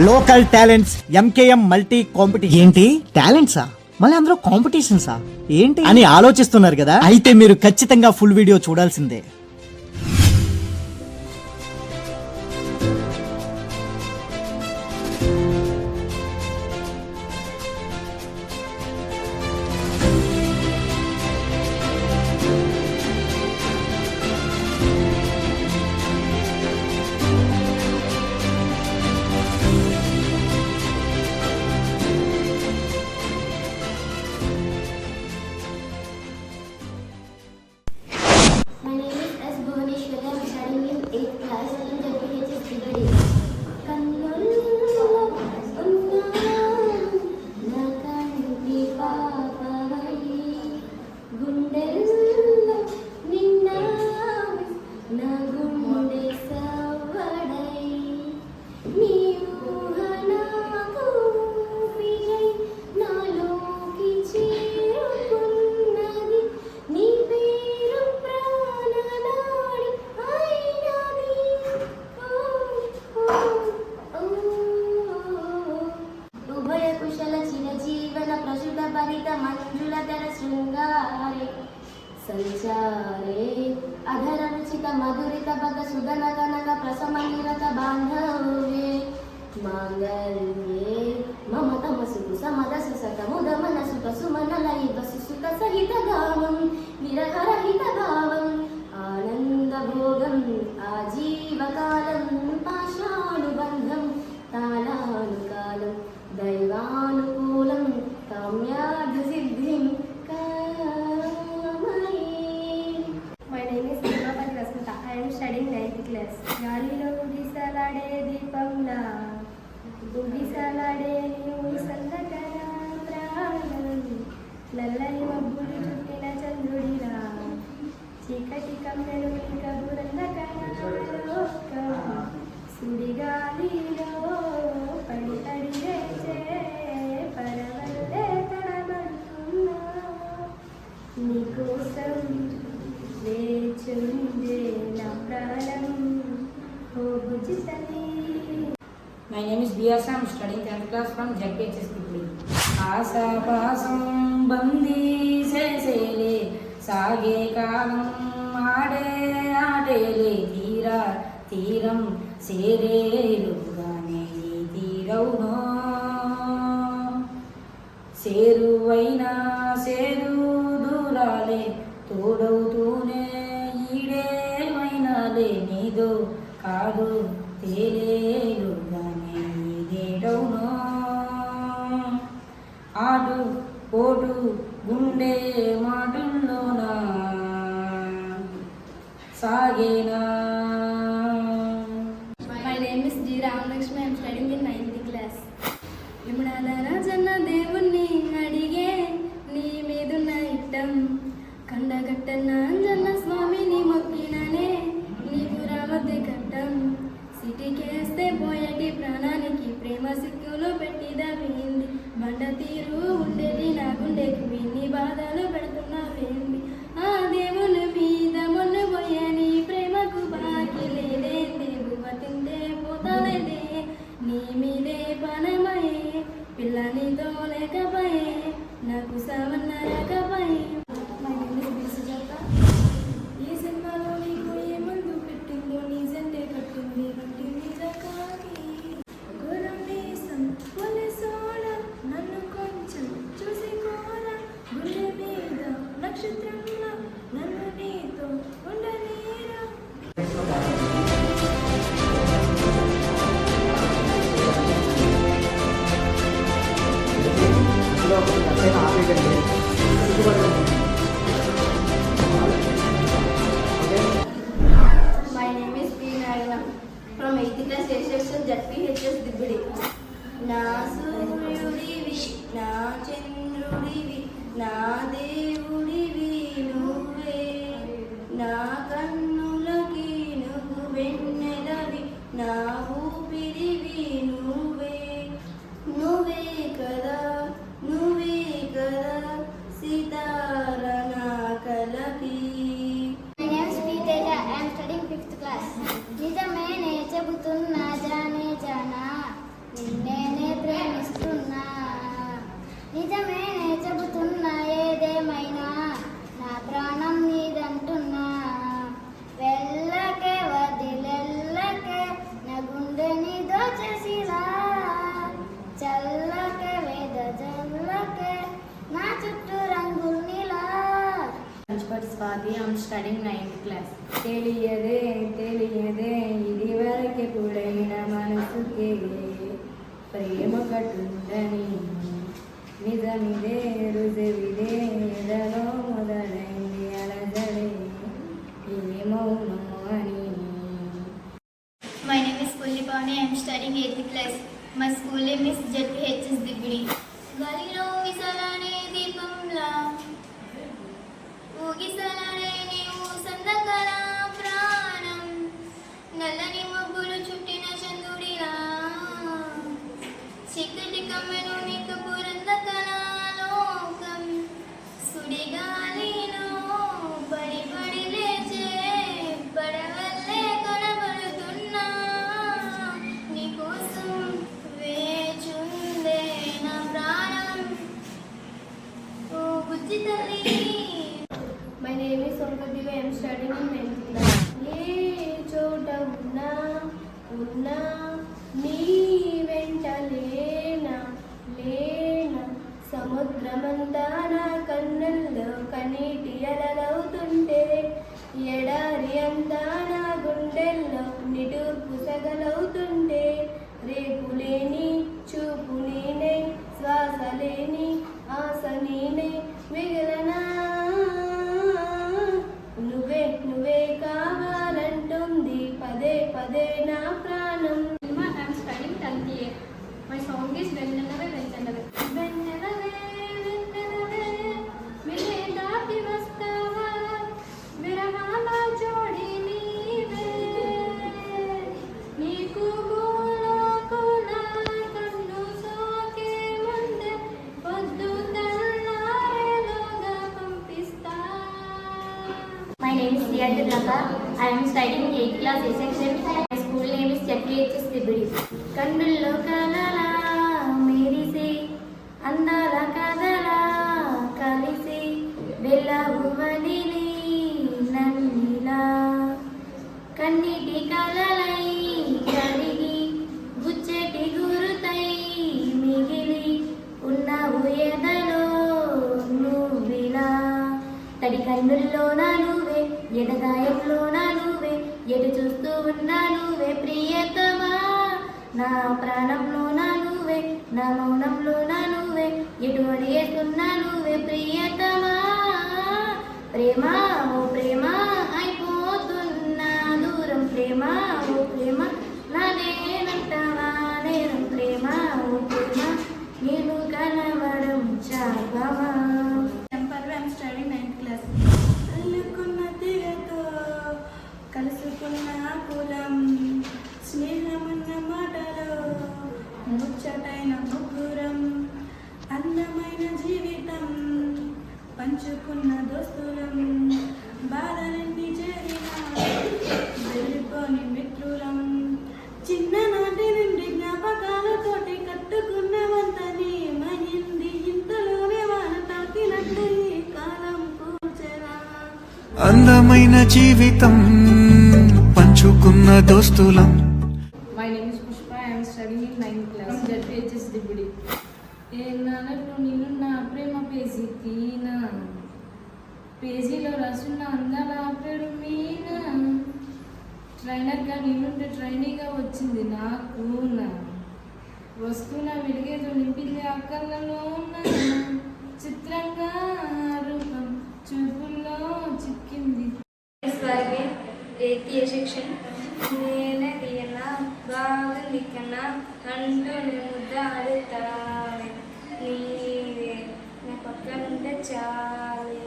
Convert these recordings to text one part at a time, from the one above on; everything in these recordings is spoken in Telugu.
Local talents MKM multi competition. ఏంటి? టాలెంట్సా? మళ్ళీ అందరూ కాంపిటీషన్సా? ఏంటి? అని ఆలోచిస్తున్నారు కదా? అయితే మీరు ఖచ్చితంగా ఫుల్ వీడియో చూడాల్సిందే. సహిత గానం నిరహర శ్లోకం జపించిస్తుంది ఆశాపాసం బందీ శైశైలే సాగే కాలం ఆడే ఆడేలే తీరా తీరం సేరేలుగానే తీరవునో. సేరువైనా సేరు దూరాలే తోడవు ಮದುನ್ನುನಾ ಸಾಗೇನಾ. From eighth class SSL ZPHS Dibbadi నా సూర్యుడివి నా చంద్రుడివి నా దేవుడివి నువ్వే నా కన్నులకి నువ్వు వెన్నెలవి నా name is Riya Durlaka. I am studying 8th class A section. My school name is ZPHS Dibidi. కన్నుల్లో కలలా మెరిసి నా నువ్వే ఎడగాయంలో నా నువ్వే ఎటు చూస్తూ ఉన్నా నువ్వే ప్రియతమా? నా ప్రాణంలో నా నువ్వే నా మౌనంలో నువ్వే ఎటు అడిగేస్తున్నా నువ్వే ప్రియతమా? ప్రేమ ఓ ప్రేమ అయిపోతున్నా దూరం ప్రేమ ఓ ప్రేమ నాదేనంటావా నేను ప్రేమ ఓ ప్రేమ నేను కలవడం చాపమా కలుసుకున్న కులం స్నేహమున్న మాటలో ముచ్చటైన ముగ్గురం అందమైన జీవితం పంచుకున్న దోస్తులం. బాధలన్నీ చేరిన వెళ్ళిపోని మిత్రులం. చిన్ననాటి నుండి జ్ఞాపకాలతోటి కట్టుకున్నవంతని మహింది ఇంతలోనే వాన తాకినట్టు ఈ కాలం కూర్చరా అందమైన జీవితం పంచుకున్న దోస్తులం. My name is Pushpa. I am studying in 9th class. ZPHS Dibudi. ఏ నాన్నలు నిన్ను నా ప్రేమ పేజీ తీనా. పేజీలో రాసున్న అందాల పేరు మీనా. ట్రైనర్గా నిన్నుంటే ట్రైనీగా వచ్చింది నాకు నా. వస్తున్న వెలిగేదో నింపింది ఆ కళ్ళలోన చిత్రంగా రూపం చూపుల్లో చిక్కింది. స్వర్గే ఏకీయ శిక్షణ నేనే? దియనా బాగుంది కన్నా అంటూ ముద్దాడుతావే నీవే నా పక్కనుంటే చాలే.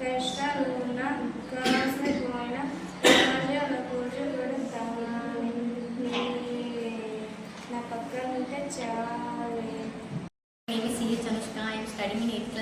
కష్టాలు ఉన్నా కాసిపోయినా రాజాల పూజ కొడతానే నీవే నా పక్కనుంటే చాలే. My name is C.H. Anushka. I am studying in 8th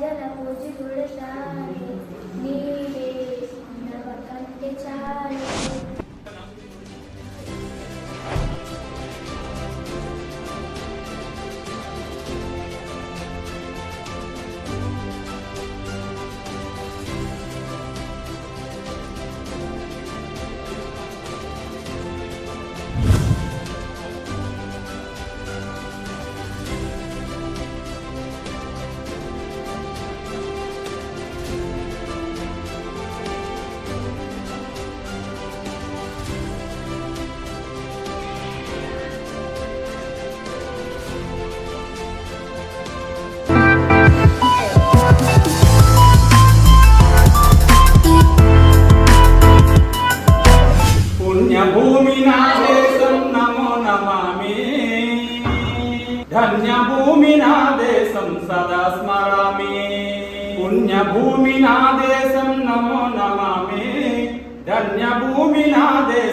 జల పూజితుడు నీవే నవకంటి చాలే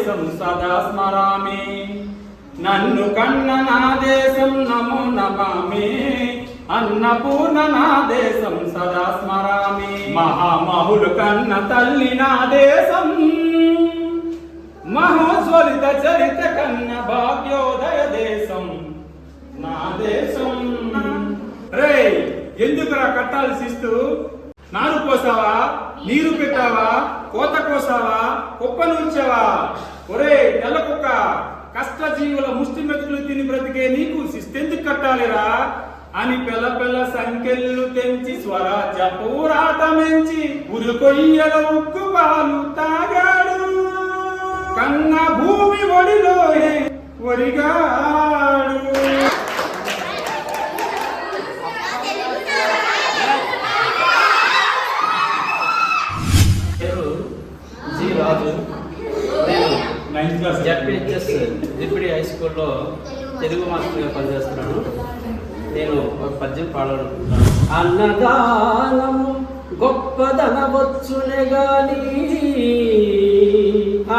దేశం సదా స్మరామి నన్ను కన్న నా దేశం నమో నమామి. అన్నపూర్ణ నా దేశం సదా స్మరామి మహామహులు కన్న తల్లి నా దేశం. మహోజ్వలిత చరిత కన్న భాగ్యోదయ దేశం. నా దేశం. రే ఎందుకురా కట్టాలి శిస్తు నారు పోసావా? నీరు పెట్టావా? కోత కోసావా? కుప్ప నూర్చావా? ఒరే తెల్ల కుక్క కష్టజీవుల ముష్టి మెతుకులు తిని బ్రతికే నీకు శిస్తెందుకు కట్టాలిరా? అని పిల్ల పిల్ల సంఖ్యలు తెంచి స్వరాజ్య పోరాటమెంచి మెంచి ఉరుకొయ్యల ఉక్కు పాలు తాగాడు. కన్న భూమి ఒడిలోనే ఒరిగాడు. జడ్పిహెచ్ఎస్ దిప్పిడి హై స్కూల్లో తెలుగు మాస్టర్గా పనిచేస్తున్నాను. నేను ఒక పద్యం పాడాలనుకుంటున్నాను. అన్నదానము గొప్పదనవచ్చునే గాని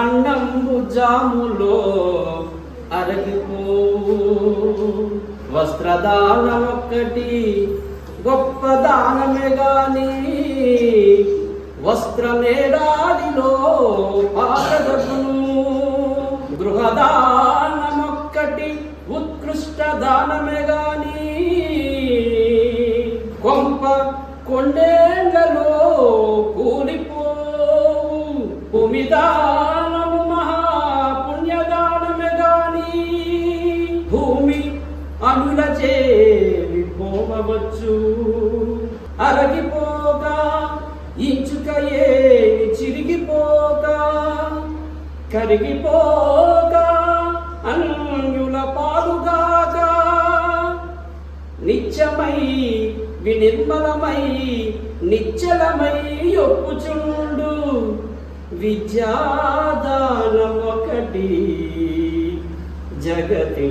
అన్నంబు జాములో అరగిపోవు వస్త్రదానం ఒక్కటి గొప్ప దానమే గాని వస్త్రమేడాదిలో పారదకును గృహదానమొక్కటి ఉత్కృష్ట దానమే గాని కొంప కొండేళ్ళలో కూలిపోవు. భూమిదానము మహాపుణ్యదానమే గాని భూమి అనులచే పోమవచ్చు అరగిపోక ఇంచుకయే చిరిగిపోక కరిగిపో నిశ్చలమై వినిర్మలమై నిశ్చలమై ఒప్పుచుండు. విద్యాదానం ఒకటి జగతి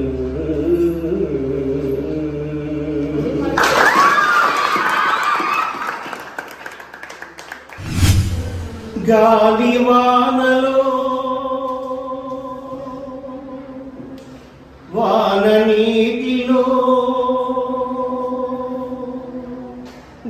గాలివానలో వాన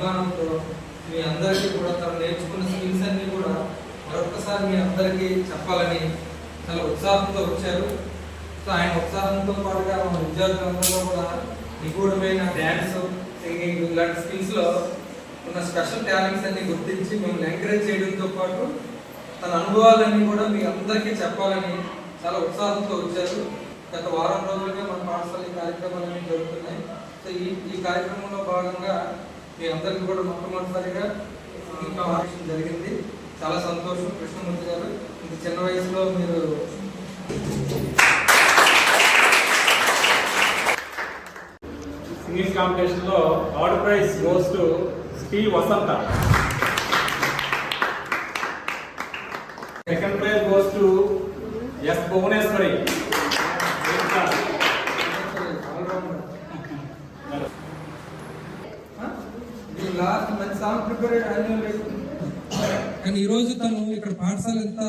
అభిమానంతో మీ అందరికీ కూడా తను నేర్చుకున్న స్కిల్స్ అన్ని కూడా మరొకసారి మీ అందరికీ చెప్పాలని చాలా ఉత్సాహంతో వచ్చారు. సో ఆయన ఉత్సాహంతో పాటుగా మన విద్యార్థులందరిలో కూడా నిగూఢమైన డ్యాన్స్ సింగింగ్ ఇలాంటి స్కిల్స్లో ఉన్న స్పెషల్ టాలెంట్స్ అన్ని గుర్తించి మిమ్మల్ని ఎంకరేజ్ చేయడంతో పాటు తన అనుభవాలన్నీ కూడా మీ అందరికీ చెప్పాలని చాలా ఉత్సాహంతో వచ్చారు. గత వారం రోజులుగా మన పాఠశాల ఈ కార్యక్రమాలన్నీ జరుగుతున్నాయి. సో ఈ ఈ కార్యక్రమంలో భాగంగా మీ అందరికీ కూడా మొట్టమొదటిసారిగా కాంపిటీషన్ జరిగింది. చాలా సంతోషం కృష్ణమూర్తి గారు. ఇంత చిన్న వయసులో మీరు సింగింగ్ కాంపిటీషన్లో third prize goes to Shri Vasantha second prize goes to S Bhuvaneshwari last మంచి సాంగ్ ప్రిపేర్ కానీ ఈ రోజు తను ఇక్కడ పాఠశాల ఎంత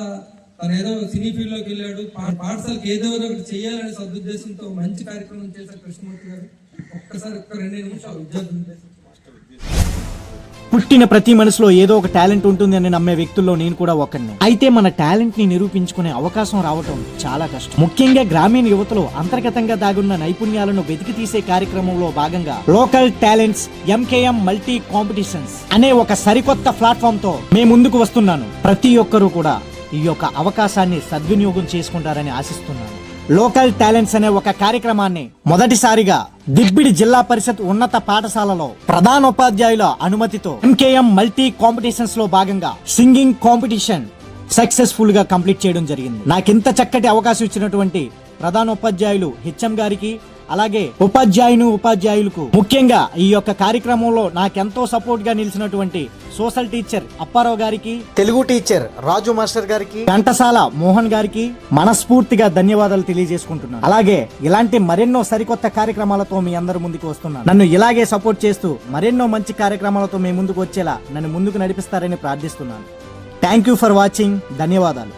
తను ఏదో సినీ ఫీల్డ్లోకి వెళ్ళాడు పాఠశాలకి ఏదో ఒకటి చేయాలనే సదుద్దేశంతో మంచి కార్యక్రమం చేశారు కృష్ణమూర్తి గారు. ఒక్కసారి ఒక్క రెండు నిమిషాలు విద్యార్థులు పుట్టిన ప్రతి మనసులో ఏదో ఒక టాలెంట్ ఉంటుంది అని నమ్మే వ్యక్తుల్లో నేను కూడా ఒకరిని అయితే మన టాలెంట్ని నిరూపించుకునే అవకాశం రావటం చాలా కష్టం. ముఖ్యంగా గ్రామీణ యువతలో అంతర్గతంగా దాగున్న నైపుణ్యాలను వెతికి తీసే కార్యక్రమంలో భాగంగా local talents MKM multi competitions అనే ఒక సరికొత్త ప్లాట్ఫామ్తో మేము ముందుకు వస్తున్నాను. ప్రతి ఒక్కరూ కూడా ఈ యొక్క అవకాశాన్ని సద్వినియోగం చేసుకుంటారని ఆశిస్తున్నాను. లోకల్ టాలెంట్స్ అనే ఒక కార్యక్రమాన్ని మొదటిసారిగా దిబ్బిడి జిల్లా పరిషత్ ఉన్నత పాఠశాలలో ప్రధానోపాధ్యాయుల అనుమతితో ఎంకేఎం మల్టీ కాంపిటీషన్స్లో భాగంగా సింగింగ్ కాంపిటీషన్ సక్సెస్ఫుల్గా కంప్లీట్ చేయడం జరిగింది. నాకింత చక్కటి అవకాశం ఇచ్చినటువంటి ప్రధానోపాధ్యాయులు హెచ్ఎం గారికి అలాగే ఉపాధ్యాయుని ఉపాధ్యాయులకు ముఖ్యంగా ఈ యొక్క కార్యక్రమంలో నాకెంతో సపోర్ట్గా నిలిచినటువంటి సోషల్ టీచర్ అప్పారావు గారికి తెలుగు టీచర్ రాజు మాస్టర్ గారికి ఘంటసాల మోహన్ గారికి మనస్ఫూర్తిగా ధన్యవాదాలు తెలియజేసుకుంటున్నాను. అలాగే ఇలాంటి మరెన్నో సరికొత్త కార్యక్రమాలతో మీ అందరి ముందుకు వస్తున్నాను. నన్ను ఇలాగే సపోర్ట్ చేస్తూ మరెన్నో మంచి కార్యక్రమాలతో మీ ముందుకు వచ్చేలా నన్ను ముందుకు నడిపిస్తారని ప్రార్థిస్తున్నాను. Thank you for watching. ధన్యవాదాలు.